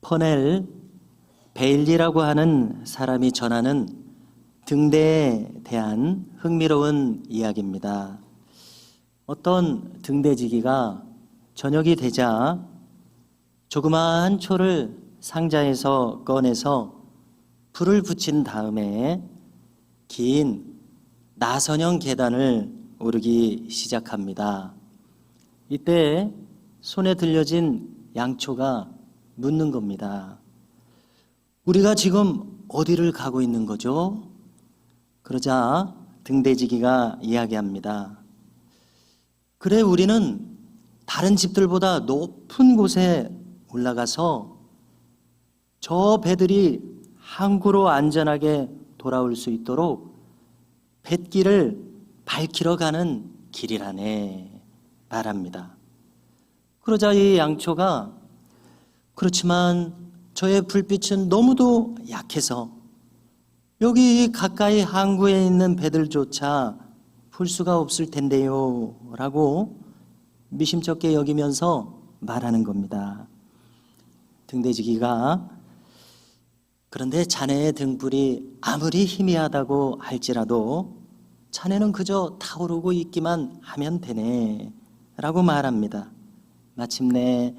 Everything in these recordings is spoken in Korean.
퍼넬 베일리라고 하는 사람이 전하는 등대에 대한 흥미로운 이야기입니다. 어떤 등대지기가 저녁이 되자 조그마한 초를 상자에서 꺼내서 불을 붙인 다음에 긴 나선형 계단을 오르기 시작합니다. 이때 손에 들려진 양초가 묻는 겁니다. 우리가 지금 어디를 가고 있는 거죠? 그러자 등대지기가 이야기합니다. 그래, 우리는 다른 집들보다 높은 곳에 올라가서 저 배들이 항구로 안전하게 돌아올 수 있도록 뱃길을 밝히러 가는 길이라네 말합니다. 그러자 이 양초가 그렇지만 저의 불빛은 너무도 약해서 여기 가까이 항구에 있는 배들조차 볼 수가 없을 텐데요. 라고 미심쩍게 여기면서 말하는 겁니다. 등대지기가 그런데 자네의 등불이 아무리 희미하다고 할지라도 자네는 그저 타오르고 있기만 하면 되네. 라고 말합니다. 마침내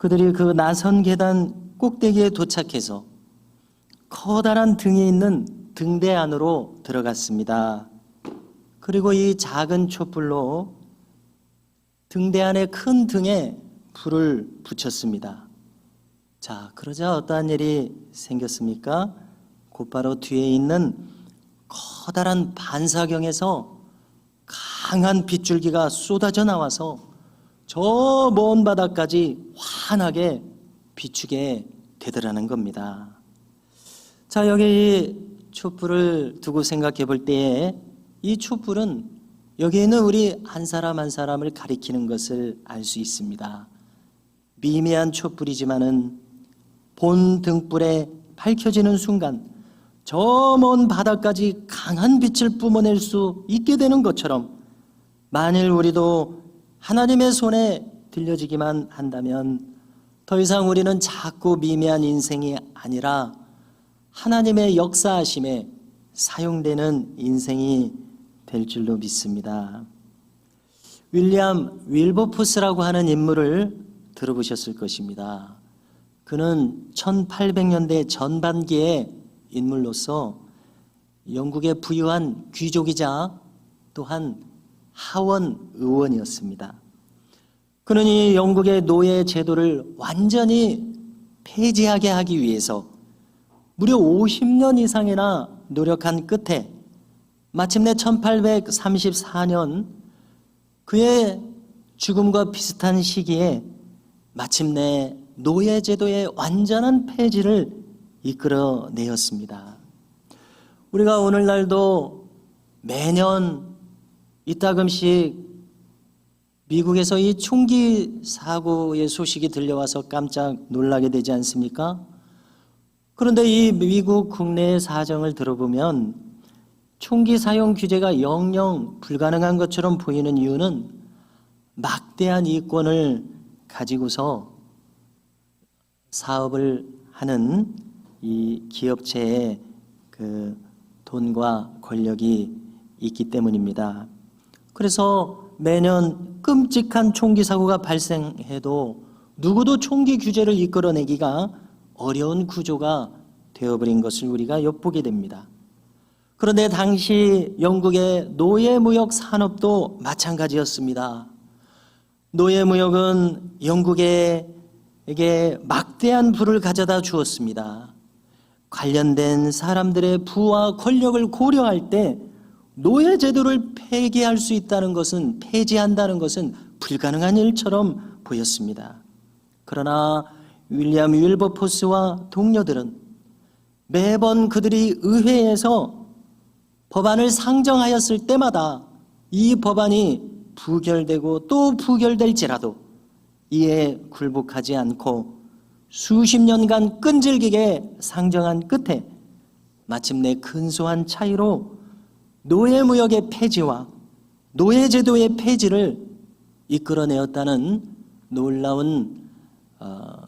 그들이 그 나선 계단 꼭대기에 도착해서 커다란 등이 있는 등대 안으로 들어갔습니다. 그리고 이 작은 촛불로 등대 안의 큰 등에 불을 붙였습니다. 자, 그러자 어떠한 일이 생겼습니까? 곧바로 뒤에 있는 커다란 반사경에서 강한 빗줄기가 쏟아져 나와서 저 먼 바다까지 환하게 비추게 되더라는 겁니다. 자, 여기 이 촛불을 두고 생각해 볼 때에 이 촛불은 여기 있는 우리 한 사람 한 사람을 가리키는 것을 알 수 있습니다. 미미한 촛불이지만은 본 등불에 밝혀지는 순간 저 먼 바다까지 강한 빛을 뿜어낼 수 있게 되는 것처럼 만일 우리도 하나님의 손에 들려지기만 한다면 더 이상 우리는 작고 미미한 인생이 아니라 하나님의 역사하심에 사용되는 인생이 될 줄로 믿습니다. 윌리엄 윌버포스라고 하는 인물을 들어보셨을 것입니다. 그는 1800년대 전반기의 인물로서 영국의 부유한 귀족이자 또한 하원 의원이었습니다. 그는 이 영국의 노예 제도를 완전히 폐지하게 하기 위해서 무려 50년 이상이나 노력한 끝에 마침내 1834년 그의 죽음과 비슷한 시기에 마침내 노예 제도의 완전한 폐지를 이끌어내었습니다. 우리가 오늘날도 매년 이따금씩 미국에서 이 총기 사고의 소식이 들려와서 깜짝 놀라게 되지 않습니까? 그런데 이 미국 국내의 사정을 들어보면 총기 사용 규제가 영영 불가능한 것처럼 보이는 이유는 막대한 이권을 가지고서 사업을 하는 이 기업체의 그 돈과 권력이 있기 때문입니다. 그래서 매년 끔찍한 총기 사고가 발생해도 누구도 총기 규제를 이끌어내기가 어려운 구조가 되어버린 것을 우리가 엿보게 됩니다. 그런데 당시 영국의 노예무역 산업도 마찬가지였습니다. 노예무역은 영국에게 막대한 부를 가져다 주었습니다. 관련된 사람들의 부와 권력을 고려할 때 노예 제도를 폐기할 수 있다는 것은 폐지한다는 것은 불가능한 일처럼 보였습니다. 그러나 윌리엄 윌버포스와 동료들은 매번 그들이 의회에서 법안을 상정하였을 때마다 이 법안이 부결되고 또 부결될지라도 이에 굴복하지 않고 수십 년간 끈질기게 상정한 끝에 마침내 근소한 차이로 노예무역의 폐지와 노예제도의 폐지를 이끌어내었다는 놀라운 어,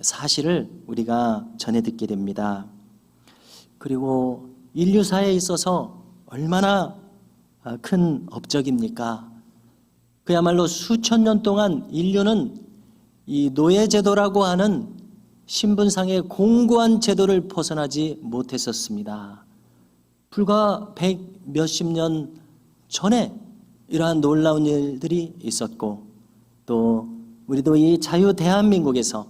사실을 우리가 전해 듣게 됩니다. 그리고 인류사에 있어서 얼마나 아, 큰 업적입니까? 그야말로 수천 년 동안 인류는 이 노예제도라고 하는 신분상의 공고한 제도를 벗어나지 못했었습니다. 불과 백 몇십 년 전에 이러한 놀라운 일들이 있었고 또 우리도 이 자유 대한민국에서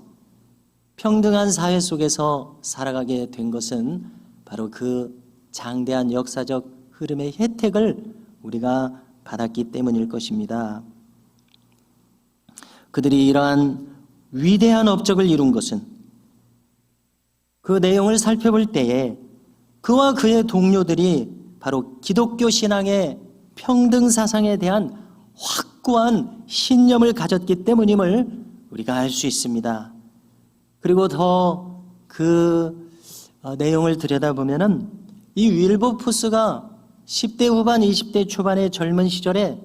평등한 사회 속에서 살아가게 된 것은 바로 그 장대한 역사적 흐름의 혜택을 우리가 받았기 때문일 것입니다. 그들이 이러한 위대한 업적을 이룬 것은 그 내용을 살펴볼 때에 그와 그의 동료들이 바로 기독교 신앙의 평등 사상에 대한 확고한 신념을 가졌기 때문임을 우리가 알 수 있습니다. 그리고 더 그 내용을 들여다보면은 이 윌버푸스가 10대 후반, 20대 초반의 젊은 시절에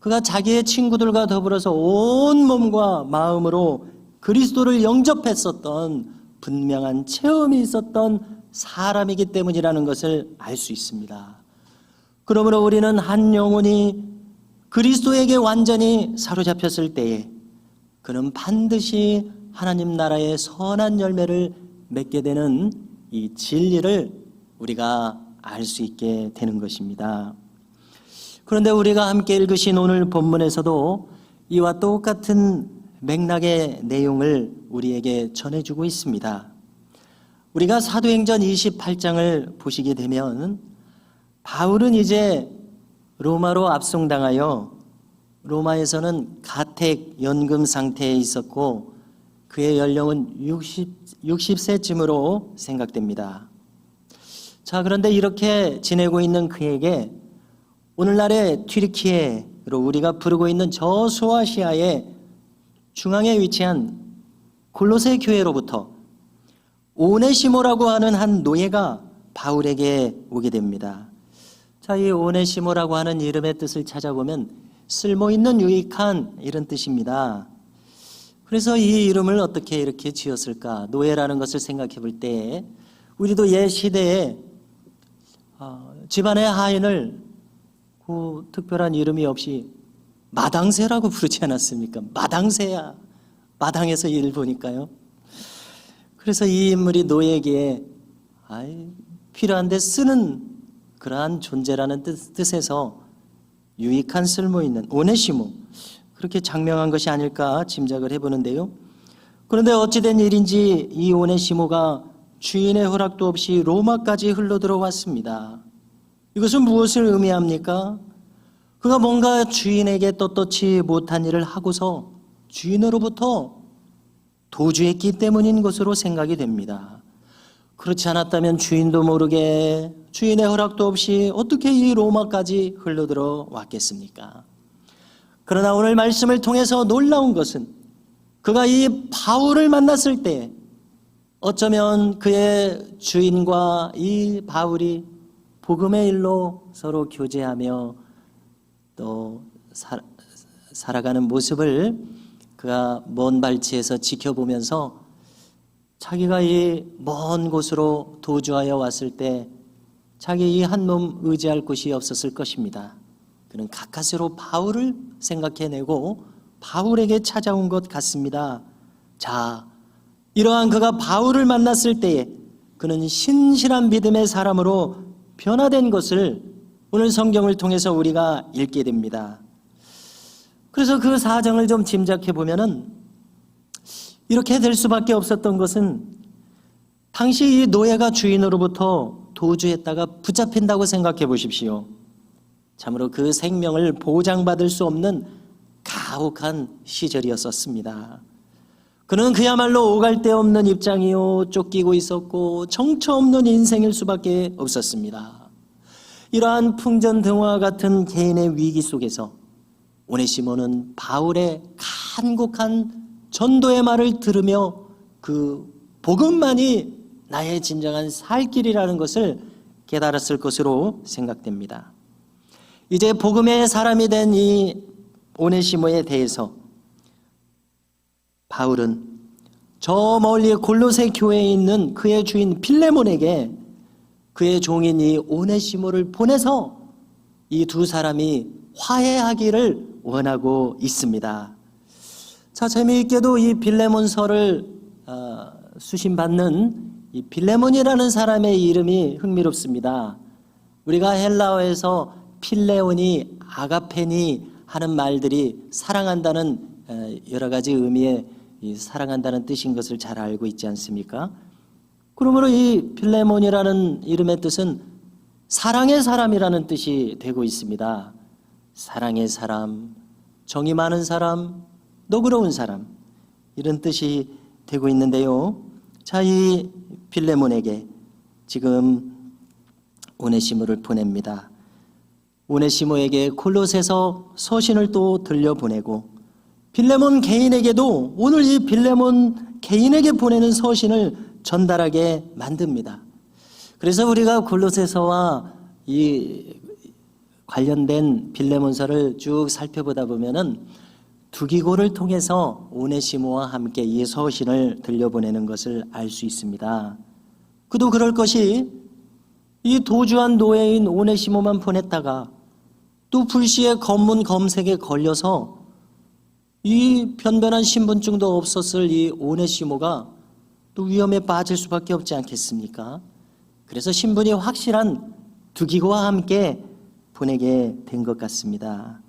그가 자기의 친구들과 더불어서 온 몸과 마음으로 그리스도를 영접했었던 분명한 체험이 있었던 사람이기 때문이라는 것을 알 수 있습니다. 그러므로 우리는 한 영혼이 그리스도에게 완전히 사로잡혔을 때에 그는 반드시 하나님 나라의 선한 열매를 맺게 되는 이 진리를 우리가 알 수 있게 되는 것입니다. 그런데 우리가 함께 읽으신 오늘 본문에서도 이와 똑같은 맥락의 내용을 우리에게 전해주고 있습니다. 우리가 사도행전 28장을 보시게 되면 바울은 이제 로마로 압송당하여 로마에서는 가택 연금 상태에 있었고 그의 연령은 60, 60세쯤으로 생각됩니다. 자, 그런데 이렇게 지내고 있는 그에게 오늘날의 튀르키예로 우리가 부르고 있는 저 소아시아의 중앙에 위치한 골로새 교회로부터 오네시모라고 하는 한 노예가 바울에게 오게 됩니다. 자, 이 오네시모라고 하는 이름의 뜻을 찾아보면 쓸모 있는 유익한 이런 뜻입니다. 그래서 이 이름을 어떻게 이렇게 지었을까? 노예라는 것을 생각해 볼 때 우리도 옛 시대에 어, 집안의 하인을 그 특별한 이름이 없이 마당새라고 부르지 않았습니까? 마당새야. 마당에서 일 보니까요. 그래서 이 인물이 노예에게 아이, 필요한데 쓰는 그러한 존재라는 뜻, 뜻에서 유익한 쓸모 있는 오네시모 그렇게 장명한 것이 아닐까 짐작을 해보는데요. 그런데 어찌된 일인지 이 오네시모가 주인의 허락도 없이 로마까지 흘러 들어왔습니다. 이것은 무엇을 의미합니까? 그가 뭔가 주인에게 떳떳지 못한 일을 하고서 주인으로부터 도주했기 때문인 것으로 생각이 됩니다. 그렇지 않았다면 주인도 모르게 주인의 허락도 없이 어떻게 이 로마까지 흘러들어 왔겠습니까? 그러나 오늘 말씀을 통해서 놀라운 것은 그가 이 바울을 만났을 때 어쩌면 그의 주인과 이 바울이 복음의 일로 서로 교제하며 또 살, 살아가는 모습을 그가 먼 발치에서 지켜보면서 자기가 이 먼 곳으로 도주하여 왔을 때 자기 이 한 몸 의지할 곳이 없었을 것입니다. 그는 가까스로 바울을 생각해내고 바울에게 찾아온 것 같습니다. 자, 이러한 그가 바울을 만났을 때에 그는 신실한 믿음의 사람으로 변화된 것을 오늘 성경을 통해서 우리가 읽게 됩니다. 그래서 그 사정을 좀 짐작해 보면은 이렇게 될 수밖에 없었던 것은 당시 이 노예가 주인으로부터 도주했다가 붙잡힌다고 생각해 보십시오. 참으로 그 생명을 보장받을 수 없는 가혹한 시절이었었습니다. 그는 그야말로 오갈 데 없는 입장이요 쫓기고 있었고 정처 없는 인생일 수밖에 없었습니다. 이러한 풍전등화 같은 개인의 위기 속에서 오네시모는 바울의 간곡한 전도의 말을 들으며 그 복음만이 나의 진정한 살 길이라는 것을 깨달았을 것으로 생각됩니다. 이제 복음의 사람이 된 이 오네시모에 대해서 바울은 저 멀리 골로새 교회에 있는 그의 주인 필레몬에게 그의 종인 이 오네시모를 보내서 이 두 사람이 화해하기를 원하고 있습니다. 자, 재미있게도 이 빌레몬서를 어, 수신받는 이 빌레몬이라는 사람의 이름이 흥미롭습니다. 우리가 헬라어에서 필레온이 아가페니 하는 말들이 사랑한다는 어, 여러 가지 의미의 이 사랑한다는 뜻인 것을 잘 알고 있지 않습니까? 그러므로 이 필레몬이라는 이름의 뜻은 사랑의 사람이라는 뜻이 되고 있습니다. 사랑의 사람, 정이 많은 사람, 너그러운 사람 이런 뜻이 되고 있는데요. 자, 이 필레몬에게 지금 오네시모를 보냅니다. 오네시모에게 콜로세서 서신을 또 들려보내고 빌레몬 개인에게도 오늘 이 빌레몬 개인에게 보내는 서신을 전달하게 만듭니다. 그래서 우리가 골로새서와 이 관련된 빌레몬서를 쭉 살펴보다 보면은 두기고를 통해서 오네시모와 함께 이 서신을 들려보내는 것을 알 수 있습니다. 그도 그럴 것이 이 도주한 노예인 오네시모만 보냈다가 또 불시에 검문 검색에 걸려서 이 변변한 신분증도 없었을 이 오네시모가 또 위험에 빠질 수밖에 없지 않겠습니까? 그래서 신분이 확실한 두기고와 함께 보내게 된 것 같습니다.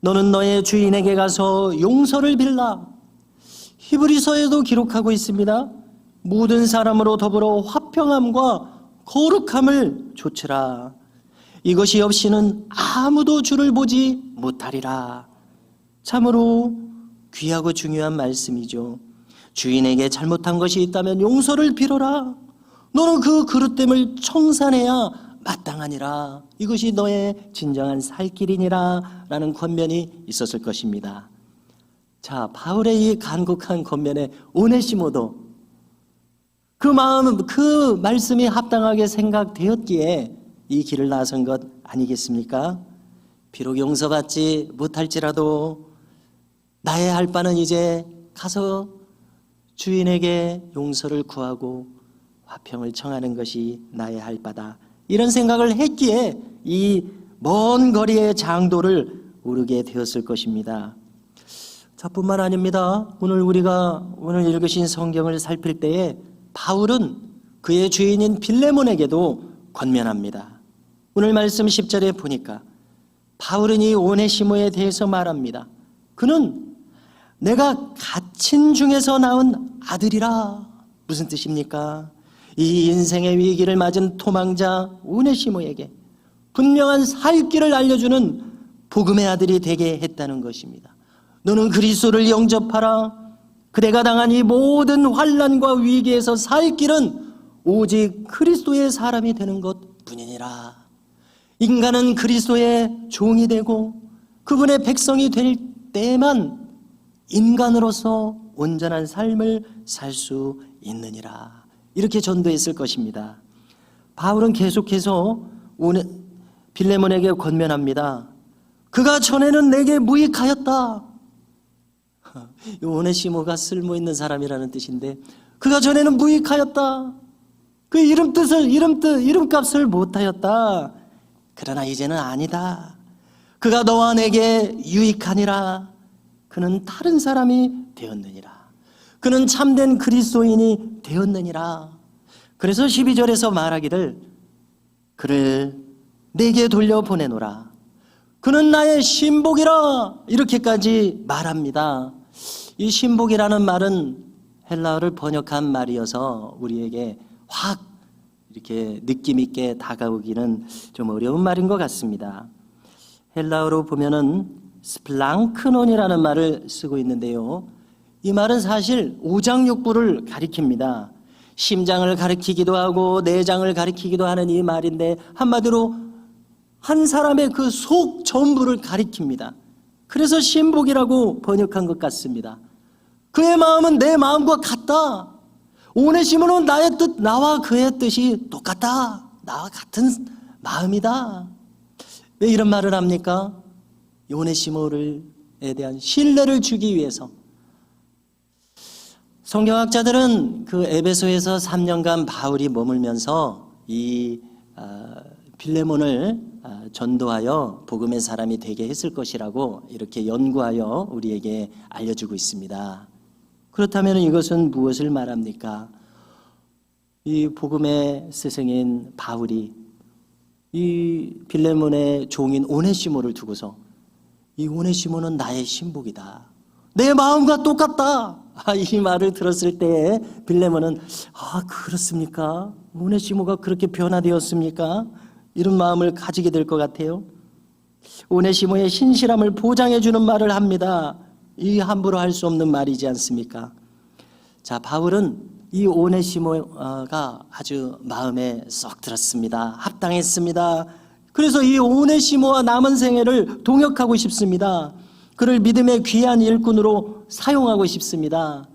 너는 너의 주인에게 가서 용서를 빌라. 히브리서에도 기록하고 있습니다. 모든 사람으로 더불어 화평함과 거룩함을 조치라. 이것이 없이는 아무도 주를 보지 못하리라. 참으로 귀하고 중요한 말씀이죠. 주인에게 잘못한 것이 있다면 용서를 빌어라. 너는 그 그릇됨을 청산해야 마땅하니라. 이것이 너의 진정한 살 길이니라. 라는 권면이 있었을 것입니다. 자, 바울의 이 간곡한 권면에 오네시모도 그 마음, 그 말씀이 합당하게 생각되었기에 이 길을 나선 것 아니겠습니까? 비록 용서받지 못할지라도 나의 할 바는 이제 가서 주인에게 용서를 구하고 화평을 청하는 것이 나의 할 바다. 이런 생각을 했기에 이 먼 거리의 장도를 오르게 되었을 것입니다. 자, 뿐만 아닙니다. 오늘 우리가 오늘 읽으신 성경을 살필 때에 바울은 그의 주인인 빌레몬에게도 권면합니다. 오늘 말씀 10절에 보니까 바울은 이 오네시모에 대해서 말합니다. 그는 내가 갇힌 중에서 나온 아들이라. 무슨 뜻입니까? 이 인생의 위기를 맞은 토망자 오네시모에게 분명한 살 길을 알려주는 복음의 아들이 되게 했다는 것입니다. 너는 그리스도를 영접하라. 그대가 당한 이 모든 환란과 위기에서 살 길은 오직 그리스도의 사람이 되는 것뿐이니라. 인간은 그리스도의 종이 되고 그분의 백성이 될 때만 인간으로서 온전한 삶을 살 수 있느니라. 이렇게 전도했을 것입니다. 바울은 계속해서 빌레몬에게 권면합니다. 그가 전에는 내게 무익하였다. 오네시모가 쓸모 있는 사람이라는 뜻인데 그가 전에는 무익하였다. 그 이름 뜻을 이름 뜻 이름값을 못하였다. 그러나 이제는 아니다. 그가 너와 내게 유익하니라. 그는 다른 사람이 되었느니라. 그는 참된 그리스도인이 되었느니라. 그래서 12절에서 말하기를 그를 내게 돌려 보내노라. 그는 나의 신복이라 이렇게까지 말합니다. 이 신복이라는 말은 헬라어를 번역한 말이어서 우리에게 확 이렇게 느낌 있게 다가오기는 좀 어려운 말인 것 같습니다. 헬라어로 보면은 스플랑크논이라는 말을 쓰고 있는데요. 이 말은 사실 오장육부를 가리킵니다. 심장을 가리키기도 하고 내장을 가리키기도 하는 이 말인데 한마디로 한 사람의 그 속 전부를 가리킵니다. 그래서 신복이라고 번역한 것 같습니다. 그의 마음은 내 마음과 같다. 오네시모는 나의 뜻, 나와 그의 뜻이 똑같다. 나와 같은 마음이다. 왜 이런 말을 합니까? 오네시모를에 대한 신뢰를 주기 위해서 성경학자들은 그 에베소에서 3년간 바울이 머물면서 이 아, 빌레몬을 아, 전도하여 복음의 사람이 되게 했을 것이라고 이렇게 연구하여 우리에게 알려주고 있습니다. 그렇다면 이것은 무엇을 말합니까? 이 복음의 스승인 바울이 이 빌레몬의 종인 오네시모를 두고서 이 오네시모는 나의 신복이다. 내 마음과 똑같다. 아, 이 말을 들었을 때 빌레몬은 아 그렇습니까? 오네시모가 그렇게 변화되었습니까? 이런 마음을 가지게 될 것 같아요. 오네시모의 신실함을 보장해 주는 말을 합니다. 이 함부로 할 수 없는 말이지 않습니까? 자, 바울은 이 오네시모가 아주 마음에 쏙 들었습니다. 합당했습니다. 그래서 이 오네시모와 남은 생애를 동역하고 싶습니다. 그를 믿음의 귀한 일꾼으로 사용하고 싶습니다.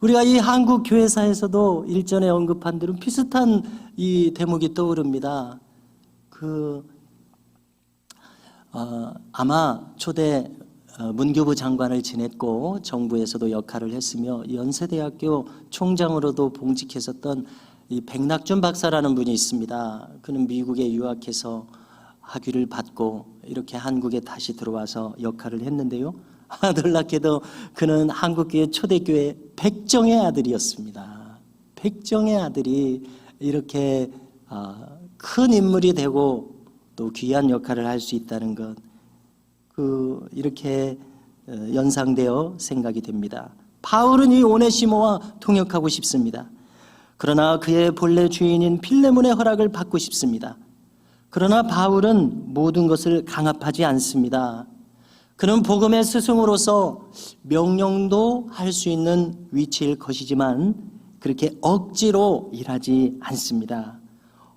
우리가 이 한국 교회사에서도 일전에 언급한 대로 비슷한 이 대목이 떠오릅니다. 그 어, 아마 초대 어, 문교부 장관을 지냈고 정부에서도 역할을 했으며 연세대학교 총장으로도 봉직했었던 이 백낙준 박사라는 분이 있습니다. 그는 미국에 유학해서 학위를 받고 이렇게 한국에 다시 들어와서 역할을 했는데요. 놀랍게도 그는 한국교회 초대교회 백정의 아들이었습니다. 백정의 아들이 이렇게 어, 큰 인물이 되고 또 귀한 역할을 할 수 있다는 것, 그 이렇게 어, 연상되어 생각이 됩니다. 바울은 이 오네시모와 통역하고 싶습니다. 그러나 그의 본래 주인인 필레몬의 허락을 받고 싶습니다. 그러나 바울은 모든 것을 강압하지 않습니다. 그는 복음의 스승으로서 명령도 할 수 있는 위치일 것이지만 그렇게 억지로 일하지 않습니다.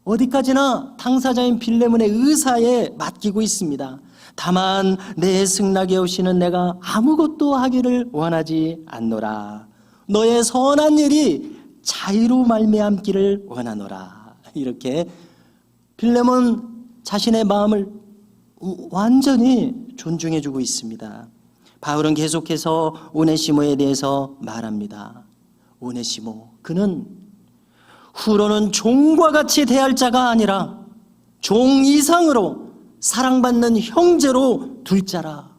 어디까지나 당사자인 빌레몬의 의사에 맡기고 있습니다. 다만 내 승낙에 오시는 내가 아무것도 하기를 원하지 않노라. 너의 선한 일이 자유로 말미암기를 원하노라. 이렇게 빌레몬 자신의 마음을 완전히 존중해주고 있습니다. 바울은 계속해서 오네시모에 대해서 말합니다. 오네시모, 그는 후로는 종과 같이 대할 자가 아니라 종 이상으로 사랑받는 형제로 둘 자라.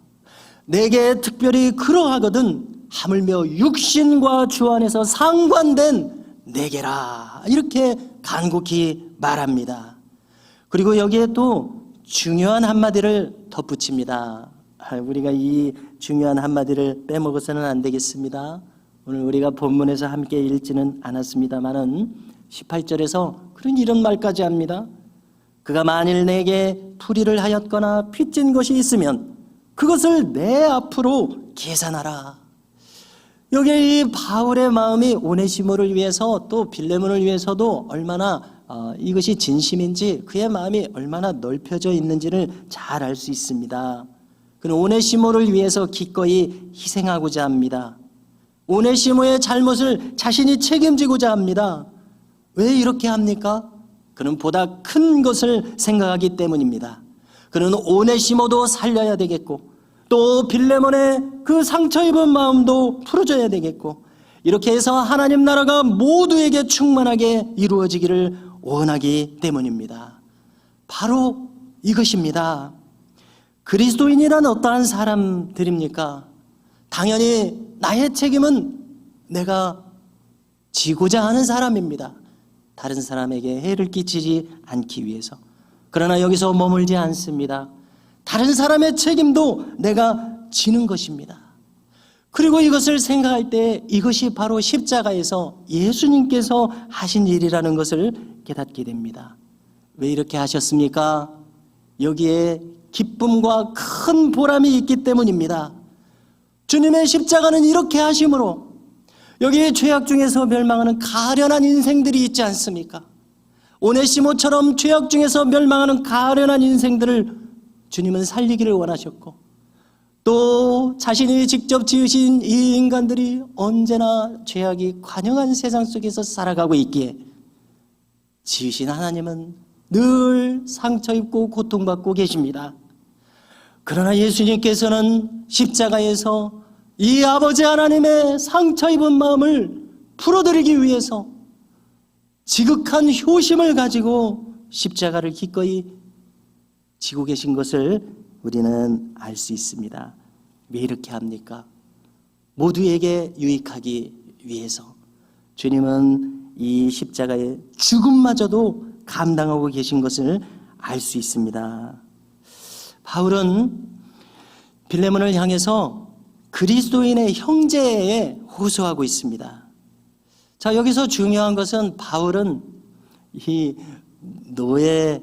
내게 특별히 그러하거든 하물며 육신과 주 안에서 상관된 내게라. 이렇게 간곡히 말합니다. 그리고 여기에 또 중요한 한마디를 덧붙입니다. 아, 우리가 이 중요한 한마디를 빼먹어서는 안 되겠습니다. 오늘 우리가 본문에서 함께 읽지는 않았습니다만은 18절에서 그런 이런 말까지 합니다. 그가 만일 내게 풀이를 하였거나 빚진 것이 있으면 그것을 내 앞으로 계산하라. 여기 이 바울의 마음이 오네시모를 위해서 또 빌레몬을 위해서도 얼마나 어, 이것이 진심인지 그의 마음이 얼마나 넓혀져 있는지를 잘 알 수 있습니다. 그는 오네시모를 위해서 기꺼이 희생하고자 합니다. 오네시모의 잘못을 자신이 책임지고자 합니다. 왜 이렇게 합니까? 그는 보다 큰 것을 생각하기 때문입니다. 그는 오네시모도 살려야 되겠고 또 빌레몬의 그 상처 입은 마음도 풀어줘야 되겠고 이렇게 해서 하나님 나라가 모두에게 충만하게 이루어지기를 원하기 때문입니다. 바로 이것입니다. 그리스도인이란 어떠한 사람들입니까? 당연히 나의 책임은 내가 지고자 하는 사람입니다. 다른 사람에게 해를 끼치지 않기 위해서. 그러나 여기서 머물지 않습니다. 다른 사람의 책임도 내가 지는 것입니다. 그리고 이것을 생각할 때 이것이 바로 십자가에서 예수님께서 하신 일이라는 것을 깨닫게 됩니다. 왜 이렇게 하셨습니까? 여기에 기쁨과 큰 보람이 있기 때문입니다. 주님의 십자가는 이렇게 하심으로 여기 죄악 중에서 멸망하는 가련한 인생들이 있지 않습니까? 오네시모처럼 죄악 중에서 멸망하는 가련한 인생들을 주님은 살리기를 원하셨고 또 자신이 직접 지으신 이 인간들이 언제나 죄악이 관영한 세상 속에서 살아가고 있기에 지으신 하나님은 늘 상처 입고 고통받고 계십니다. 그러나 예수님께서는 십자가에서 이 아버지 하나님의 상처 입은 마음을 풀어드리기 위해서 지극한 효심을 가지고 십자가를 기꺼이 지고 계신 것을 우리는 알 수 있습니다. 왜 이렇게 합니까? 모두에게 유익하기 위해서 주님은 이 십자가의 죽음마저도 감당하고 계신 것을 알 수 있습니다. 바울은 빌레몬을 향해서 그리스도인의 형제에 호소하고 있습니다. 자, 여기서 중요한 것은 바울은 이 노예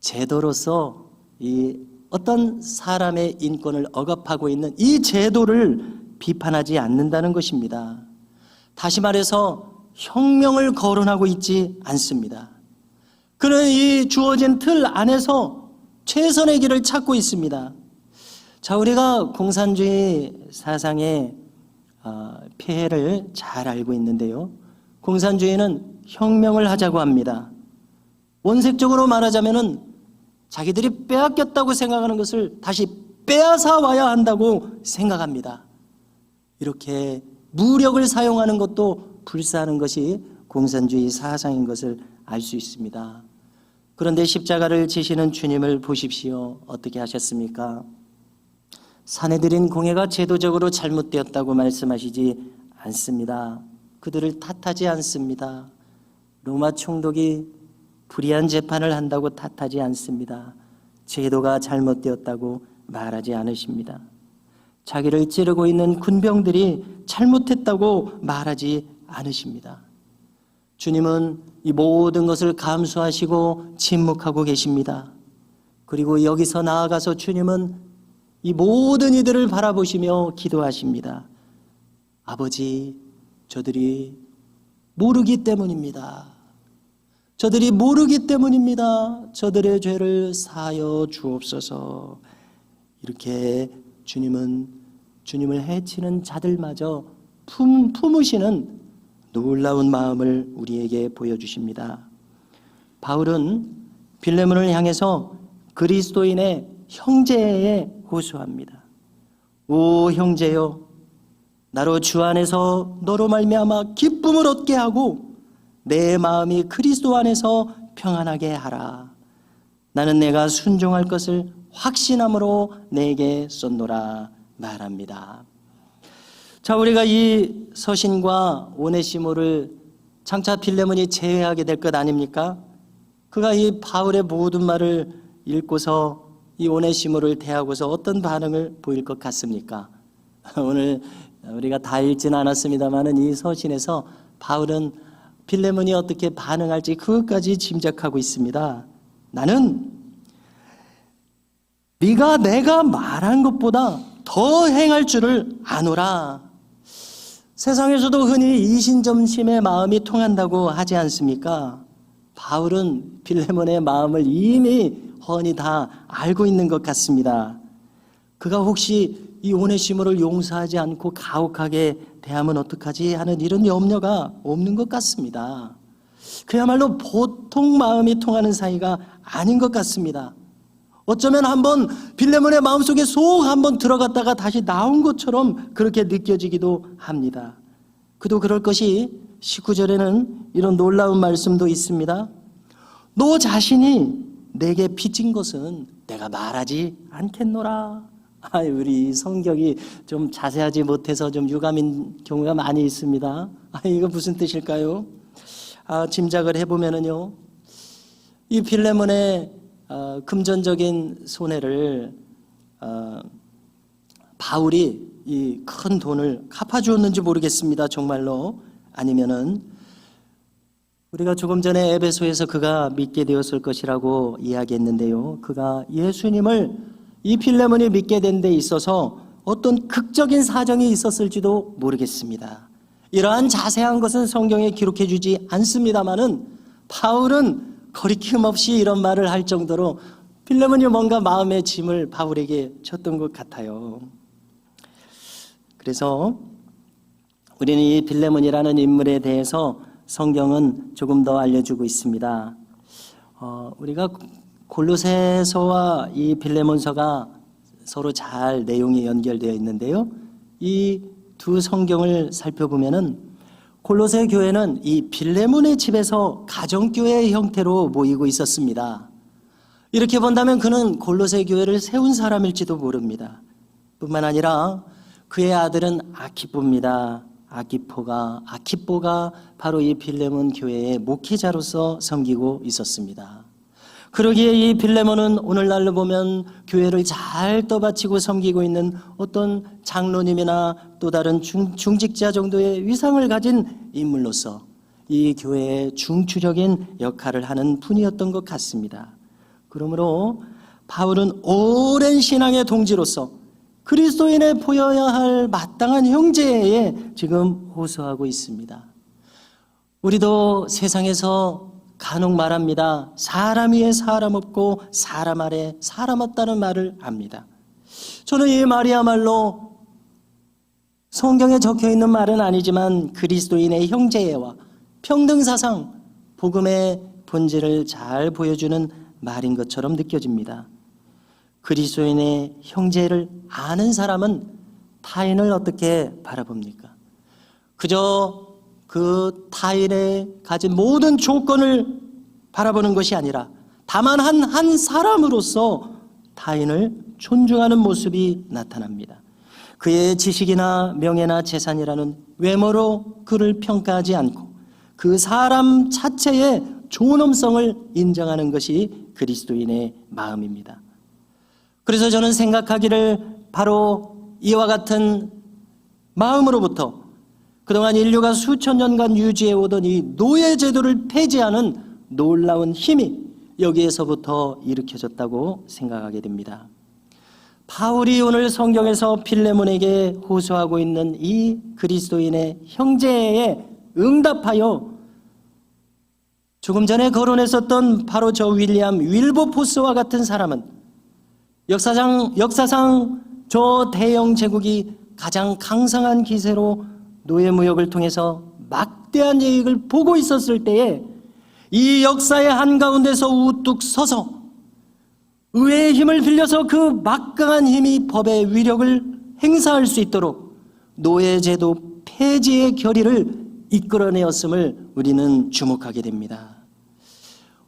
제도로서 이 어떤 사람의 인권을 억압하고 있는 이 제도를 비판하지 않는다는 것입니다. 다시 말해서 혁명을 거론하고 있지 않습니다. 그는 이 주어진 틀 안에서 최선의 길을 찾고 있습니다. 자, 우리가 공산주의 사상의 어, 폐해를 잘 알고 있는데요. 공산주의는 혁명을 하자고 합니다. 원색적으로 말하자면은 자기들이 빼앗겼다고 생각하는 것을 다시 빼앗아 와야 한다고 생각합니다. 이렇게 무력을 사용하는 것도 불사하는 것이 공산주의 사상인 것을 알 수 있습니다. 그런데 십자가를 지시는 주님을 보십시오. 어떻게 하셨습니까? 사내들인 공예가 제도적으로 잘못되었다고 말씀하시지 않습니다. 그들을 탓하지 않습니다. 로마 총독이 불의한 재판을 한다고 탓하지 않습니다. 제도가 잘못되었다고 말하지 않으십니다. 자기를 찌르고 있는 군병들이 잘못했다고 말하지 않으십니다. 주님은 이 모든 것을 감수하시고 침묵하고 계십니다. 그리고 여기서 나아가서 주님은 이 모든 이들을 바라보시며 기도하십니다. 아버지, 저들이 모르기 때문입니다. 저들이 모르기 때문입니다. 저들의 죄를 사여 주옵소서. 이렇게 주님은 주님을 해치는 자들마저 품, 품으시는 놀라운 마음을 우리에게 보여주십니다. 바울은 빌레몬을 향해서 그리스도인의 형제에 호소합니다. 오 형제여 나로 주 안에서 너로 말미암아 기쁨을 얻게 하고 내 마음이 그리스도 안에서 평안하게 하라. 나는 내가 순종할 것을 확신함으로 내게 쏜노라 말합니다. 자, 우리가 이 서신과 오네시모를 장차 빌레몬이 제외하게 될 것 아닙니까? 그가 이 바울의 모든 말을 읽고서 이 오네시모를 대하고서 어떤 반응을 보일 것 같습니까? 오늘 우리가 다 읽지는 않았습니다만은 이 서신에서 바울은 빌레몬이 어떻게 반응할지 그것까지 짐작하고 있습니다. 나는 네가 내가 말한 것보다 더 행할 줄을 아노라. 세상에서도 흔히 이신점심의 마음이 통한다고 하지 않습니까? 바울은 빌레몬의 마음을 이미 훤히 다 알고 있는 것 같습니다. 그가 혹시 이 오네시모를 용서하지 않고 가혹하게 대하면 어떡하지 하는 이런 염려가 없는 것 같습니다. 그야말로 보통 마음이 통하는 사이가 아닌 것 같습니다. 어쩌면 한번 빌레몬의 마음속에 속 한번 들어갔다가 다시 나온 것처럼 그렇게 느껴지기도 합니다. 그도 그럴 것이 19절에는 이런 놀라운 말씀도 있습니다. 너 자신이 내게 빚진 것은 내가 말하지 않겠노라. 아, 우리 성격이 좀 자세하지 못해서 좀 유감인 경우가 많이 있습니다. 아, 이거 무슨 뜻일까요? 아, 짐작을 해보면은요, 이 빌레몬의 어, 금전적인 손해를 어, 바울이 이 큰 돈을 갚아주었는지 모르겠습니다. 정말로 아니면은 우리가 조금 전에 에베소에서 그가 믿게 되었을 것이라고 이야기했는데요. 그가 예수님을 이 필레몬이 믿게 된 데 있어서 어떤 극적인 사정이 있었을지도 모르겠습니다. 이러한 자세한 것은 성경에 기록해 주지 않습니다만은 바울은 거리낌 없이 이런 말을 할 정도로 필레몬이 뭔가 마음의 짐을 바울에게 쳤던 것 같아요. 그래서 우리는 이 빌레몬이라는 인물에 대해서 성경은 조금 더 알려주고 있습니다. 어, 우리가 골로새서와 이 빌레몬서가 서로 잘 내용이 연결되어 있는데요. 이 두 성경을 살펴보면은 골로새 교회는 이 빌레몬의 집에서 가정교회 형태로 모이고 있었습니다. 이렇게 본다면 그는 골로새 교회를 세운 사람일지도 모릅니다. 뿐만 아니라 그의 아들은 아키포입니다. 아키포가 아키포가 바로 이 빌레몬 교회의 목회자로서 섬기고 있었습니다. 그러기에 이 빌레몬은 오늘날로 보면 교회를 잘 떠받치고 섬기고 있는 어떤 장로님이나 또 다른 중, 중직자 정도의 위상을 가진 인물로서 이 교회의 중추적인 역할을 하는 분이었던 것 같습니다. 그러므로 바울은 오랜 신앙의 동지로서 그리스도인에 보여야 할 마땅한 형제에 지금 호소하고 있습니다. 우리도 세상에서 간혹 말합니다. 사람 위에 사람 없고 사람 아래 사람 없다는 말을 압니다. 저는 이 말이야말로 성경에 적혀 있는 말은 아니지만 그리스도인의 형제애와 평등 사상, 복음의 본질을 잘 보여주는 말인 것처럼 느껴집니다. 그리스도인의 형제를 아는 사람은 타인을 어떻게 바라봅니까? 그저 그 타인의 가진 모든 조건을 바라보는 것이 아니라 다만 한, 한 사람으로서 타인을 존중하는 모습이 나타납니다. 그의 지식이나 명예나 재산이라는 외모로 그를 평가하지 않고 그 사람 자체의 존엄성을 인정하는 것이 그리스도인의 마음입니다. 그래서 저는 생각하기를 바로 이와 같은 마음으로부터 그동안 인류가 수천 년간 유지해 오던 이 노예 제도를 폐지하는 놀라운 힘이 여기에서부터 일으켜졌다고 생각하게 됩니다. 바울이 오늘 성경에서 필레몬에게 호소하고 있는 이 그리스도인의 형제에 응답하여 조금 전에 거론했었던 바로 저 윌리엄 윌버포스와 같은 사람은 역사상 역사상 저 대영 제국이 가장 강성한 기세로 노예 무역을 통해서 막대한 이익을 보고 있었을 때에 이 역사의 한가운데서 우뚝 서서 의회의 힘을 빌려서 그 막강한 힘이 법의 위력을 행사할 수 있도록 노예제도 폐지의 결의를 이끌어내었음을 우리는 주목하게 됩니다.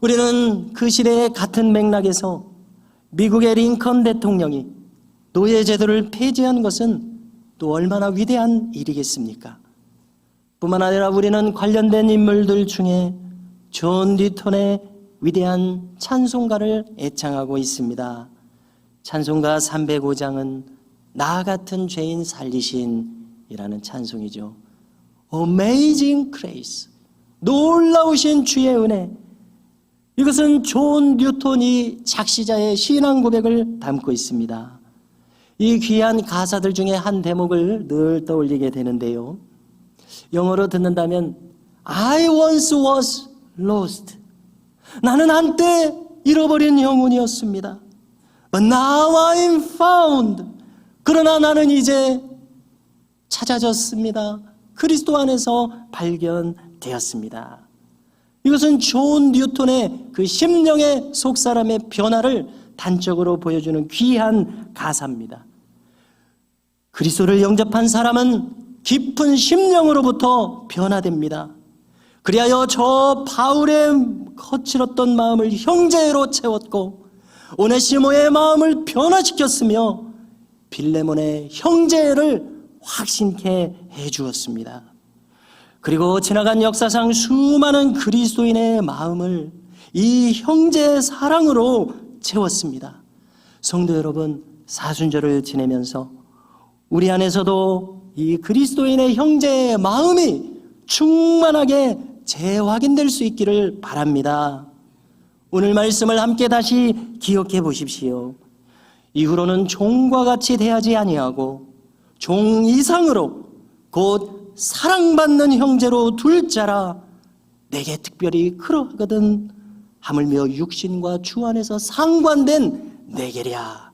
우리는 그 시대의 같은 맥락에서 미국의 링컨 대통령이 노예제도를 폐지한 것은 또 얼마나 위대한 일이겠습니까? 뿐만 아니라 우리는 관련된 인물들 중에 존 디톤의 위대한 찬송가를 애창하고 있습니다. 찬송가 305장은 나 같은 죄인 살리신이라는 찬송이죠. Amazing Grace. 놀라우신 주의 은혜. 이것은 존 뉴턴이 작시자의 신앙 고백을 담고 있습니다. 이 귀한 가사들 중에 한 대목을 늘 떠올리게 되는데요. 영어로 듣는다면 I once was lost. 나는 한때 잃어버린 영혼이었습니다. But now I'm found. 그러나 나는 이제 찾아졌습니다. 그리스도 안에서 발견되었습니다. 이것은 존 뉴턴의 그 심령의 속사람의 변화를 단적으로 보여주는 귀한 가사입니다. 그리스도를 영접한 사람은 깊은 심령으로부터 변화됩니다. 그리하여 저 바울의 거칠었던 마음을 형제로 채웠고 오네시모의 마음을 변화시켰으며 빌레몬의 형제를 확신케 해 주었습니다. 그리고 지나간 역사상 수많은 그리스도인의 마음을 이 형제의 사랑으로 채웠습니다. 성도 여러분, 사순절을 지내면서 우리 안에서도 이 그리스도인의 형제의 마음이 충만하게 재확인될 수 있기를 바랍니다. 오늘 말씀을 함께 다시 기억해 보십시오. 이후로는 종과 같이 대하지 아니하고 종 이상으로 곧 사랑받는 형제로 둘 자라 내게 특별히 그러하거든 하물며 육신과 주 안에서 상관된 내게랴